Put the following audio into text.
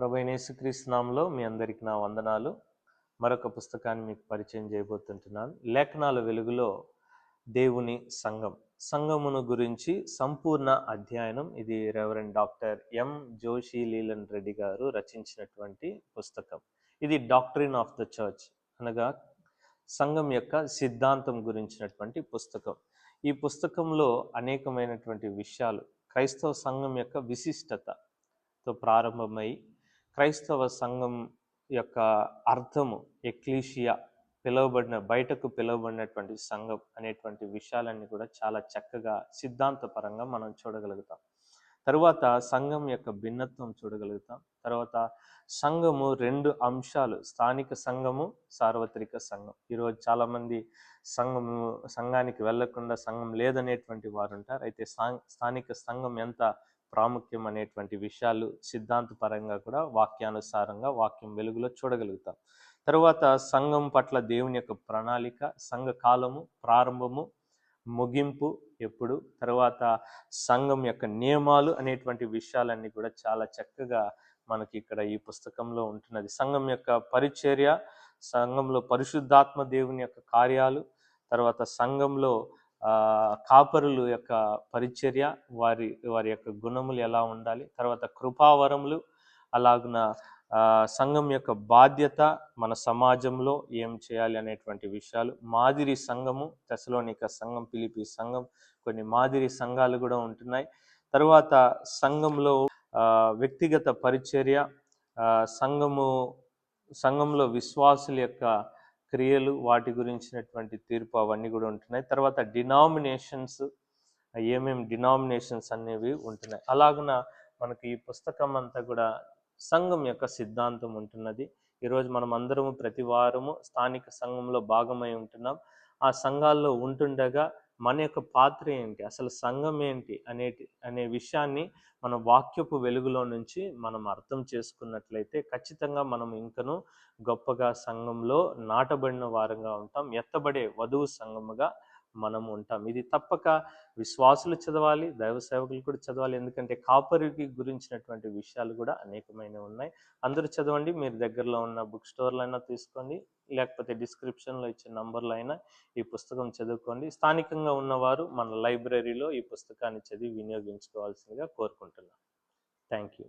ప్రభు యేసుక్రీస్తునామంలో మీ అందరికి నా వందనాలు. మరొక పుస్తకాన్ని మీకు పరిచయం చేయబోతుంటున్నాను. లేఖనాల వెలుగులో దేవుని సంఘం. సంఘమును గురించి సంపూర్ణ అధ్యయనం ఇది reverend doctor M Joshi Leelan Reddy గారు రచించినటువంటి పుస్తకం. ఇది డాక్టరీన్ ఆఫ్ ద చర్చ్ అనగా సంఘం యొక్క సిద్ధాంతం గురించినటువంటి పుస్తకం. ఈ పుస్తకంలో అనేకమైనటువంటి విషయాలు క్రైస్తవ సంఘం యొక్క విశిష్టతతో ప్రారంభమై క్రైస్తవ సంఘం యొక్క అర్థము ఎక్లీషియా పిలువబడిన బయటకు పిలువబడినటువంటి సంఘం అనేటువంటి విషయాలన్నీ కూడా చాలా చక్కగా సిద్ధాంతపరంగా మనం చూడగలుగుతాం. తరువాత సంఘం యొక్క భిన్నత్వం చూడగలుగుతాం. తర్వాత సంఘము రెండు అంశాలు స్థానిక సంఘము సార్వత్రిక సంఘం. ఈరోజు చాలామంది సంఘము సంఘానికి వెళ్ళకుండా సంఘం లేదనేటువంటి వారు ఉంటారు. అయితే స్థానిక సంఘం ఎంత ప్రాముఖ్యం అనేటువంటి విషయాలు సిద్ధాంతపరంగా కూడా వాక్యానుసారంగా వాక్యం వెలుగులో చూడగలుగుతాం. తరువాత సంఘం పట్ల దేవుని యొక్క ప్రణాళిక సంఘ కాలము ప్రారంభము ముగింపు ఎప్పుడు తర్వాత సంఘం యొక్క నియమాలు అనేటువంటి విషయాలన్నీ కూడా చాలా చక్కగా మనకి ఇక్కడ ఈ పుస్తకంలో ఉంటున్నది. సంఘం యొక్క పరిచర్య సంఘంలో పరిశుద్ధాత్మ దేవుని యొక్క కార్యాలు తర్వాత సంఘంలో కాపరులు యొక్క పరిచర్య వారి వారి యొక్క గుణములు ఎలా ఉండాలి తర్వాత కృపావరములు అలాగున సంఘం యొక్క బాధ్యత మన సమాజంలో ఏం చేయాలి అనేటువంటి విషయాలు. మాదిరి సంఘము తెసలోనిక సంఘం పిలిపి సంఘం కొన్ని మాదిరి సంఘాలు కూడా ఉంటున్నాయి. తర్వాత సంఘంలో వ్యక్తిగత పరిచర్య సంఘము సంఘంలో విశ్వాసుల యొక్క క్రియలు వాటి గురించినటువంటి తీర్పు అవన్నీ కూడా ఉంటున్నాయి. తర్వాత డినామినేషన్స్ ఏమేమి డినామినేషన్స్ అనేవి ఉంటున్నాయి. అలాగున మనకి ఈ పుస్తకం అంతా కూడా సంఘం యొక్క సిద్ధాంతం ఉంటున్నది. ఈరోజు మనం అందరము ప్రతి వారము స్థానిక సంఘంలో భాగమై ఉంటున్నాం. ఆ సంఘాల్లో ఉంటుండగా మన యొక్క పాత్ర ఏంటి? అసలు సంఘం ఏంటి? అనేటి అనే విషయాన్ని మన వాక్యపు వెలుగులో నుంచి మనం అర్థం చేసుకున్నట్లయితే ఖచ్చితంగా మనం ఇంకను గొప్పగా సంఘంలో నాటబడిన వారంగా ఉంటాం. ఎత్తబడే వధువు సంఘముగా మనం ఉంటాం. ఇది తప్పక విశ్వాసులు చదవాలి దైవ సేవకులు కూడా చదవాలి. ఎందుకంటే కాపరికి గురించినటువంటి విషయాలు కూడా అనేకమైన ఉన్నాయి. అందరూ చదవండి. మీరు దగ్గరలో ఉన్న బుక్ స్టోర్లైనా అయినా తీసుకోండి. లేకపోతే డిస్క్రిప్షన్లో ఇచ్చే నంబర్లు అయినా ఈ పుస్తకం చదువుకోండి. స్థానికంగా ఉన్నవారు మన లైబ్రరీలో ఈ పుస్తకాన్ని చదివి వినియోగించుకోవాల్సిందిగా కోరుకుంటున్నాను థ్యాంక్ యూ